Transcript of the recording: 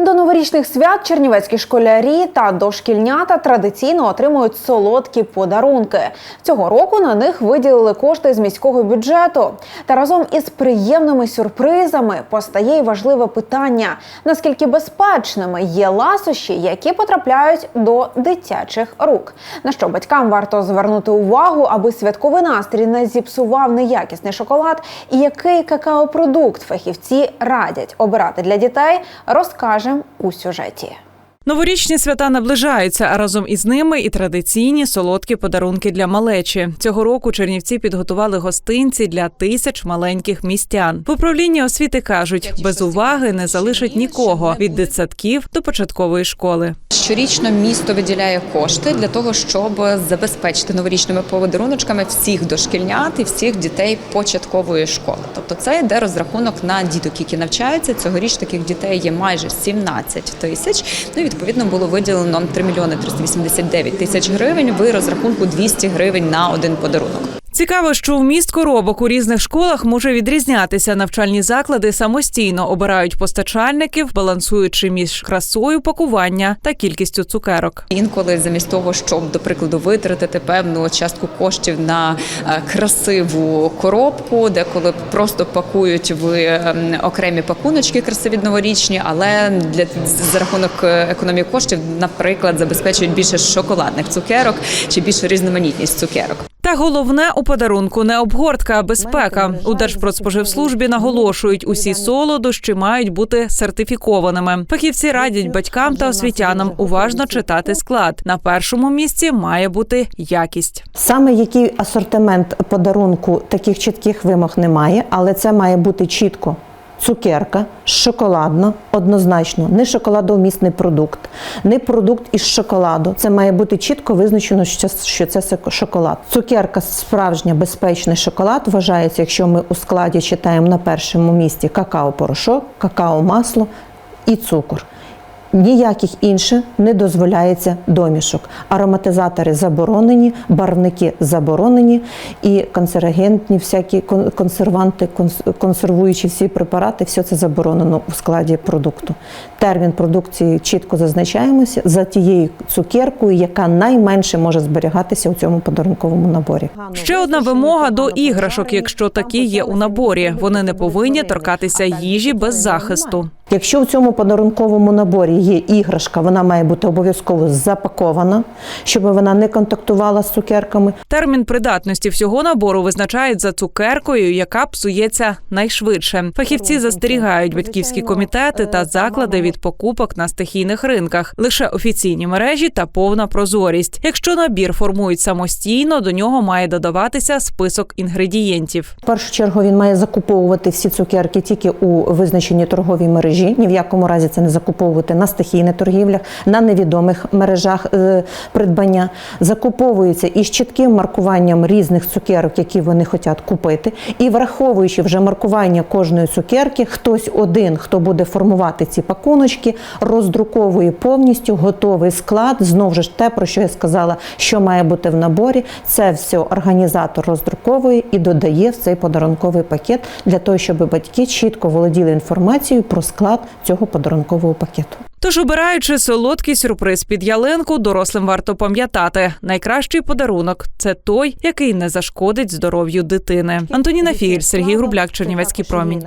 До новорічних свят чернівецькі школярі та дошкільнята традиційно отримують солодкі подарунки. Цього року на них виділили кошти з міського бюджету. Та разом із приємними сюрпризами постає й важливе питання: наскільки безпечними є ласощі, які потрапляють до дитячих рук. На що батькам варто звернути увагу, аби святковий настрій не зіпсував неякісний шоколад, і який какао-продукт фахівці радять обирати для дітей, розкажемо у сюжеті. Новорічні свята наближаються, а разом із ними і традиційні солодкі подарунки для малечі. Цього року Чернівці підготували гостинці для тисяч маленьких містян. В управлінні освіти кажуть, без уваги не залишать нікого від дитсадків до початкової школи. Щорічно місто виділяє кошти для того, щоб забезпечити новорічними подаруночками всіх дошкільнят і всіх дітей початкової школи. Тобто це йде розрахунок на діток, які навчаються. Цьогоріч таких дітей є майже 17 тисяч. Ну і відповідно було виділено 3 мільйони 389 тисяч гривень в розрахунку 200 гривень на один подарунок. Цікаво, що вміст коробок у різних школах може відрізнятися. Навчальні заклади самостійно обирають постачальників, балансуючи між красою пакування та кількістю цукерок. Інколи замість того, щоб до прикладу витратити певну частку коштів на е, красиву коробку, деколи просто пакують в ем, окремі пакуночки красиві новорічні, але для за рахунок е, економії коштів, наприклад, забезпечують більше шоколадних цукерок чи більшу різноманітність цукерок. Та головне у подарунку не обгортка, а безпека. У Держпродспоживслужбі наголошують, усі солодощі мають бути сертифікованими. Фахівці радять батькам та освітянам уважно читати склад. На першому місці має бути якість. Саме який асортимент подарунку таких чітких вимог немає, але це має бути чітко. Цукерка, шоколадна, однозначно, не шоколадовмісний продукт, не продукт із шоколаду. Це має бути чітко визначено, що це шоколад. Цукерка справжня безпечний шоколад вважається, якщо ми у складі читаємо на першому місці какао-порошок, какао-масло і цукор. Ніяких інших не дозволяється домішок. Ароматизатори заборонені, барвники заборонені і канцерогенні, всякі кон- консерванти, консервуючі всі препарати, все це заборонено у складі продукту. Термін продукції чітко зазначаємося за тією цукеркою, яка найменше може зберігатися у цьому подарунковому наборі. Ще одна вимога до іграшок, якщо такі є у наборі. Вони не повинні торкатися їжі без захисту. Якщо в цьому подарунковому наборі є іграшка, вона має бути обов'язково запакована, щоб вона не контактувала з цукерками. Термін придатності всього набору визначають за цукеркою, яка псується найшвидше. Фахівці застерігають батьківські комітети та заклади від покупок на стихійних ринках. Лише офіційні мережі та повна прозорість. Якщо набір формують самостійно, до нього має додаватися список інгредієнтів. В першу чергу він має закуповувати всі цукерки тільки у визначеній торговій мережі. Ні в якому разі це не закуповувати на стихійних торгівлях, на невідомих мережах е, придбання. Закуповується із чітким маркуванням різних цукерок, які вони хочуть купити, і враховуючи вже маркування кожної цукерки, хтось один, хто буде формувати ці пакуночки, роздруковує повністю готовий склад. Знову ж те, про що я сказала, що має бути в наборі. Це все організатор роздруковує і додає в цей подарунковий пакет для того, щоб батьки чітко володіли інформацією про склад цього подарункового пакету. Тож, обираючи солодкий сюрприз під ялинку, дорослим варто пам'ятати, найкращий подарунок це той, який не зашкодить здоров'ю дитини. Антоніна Фігель, Сергій Грубляк, Чернівецький промінь.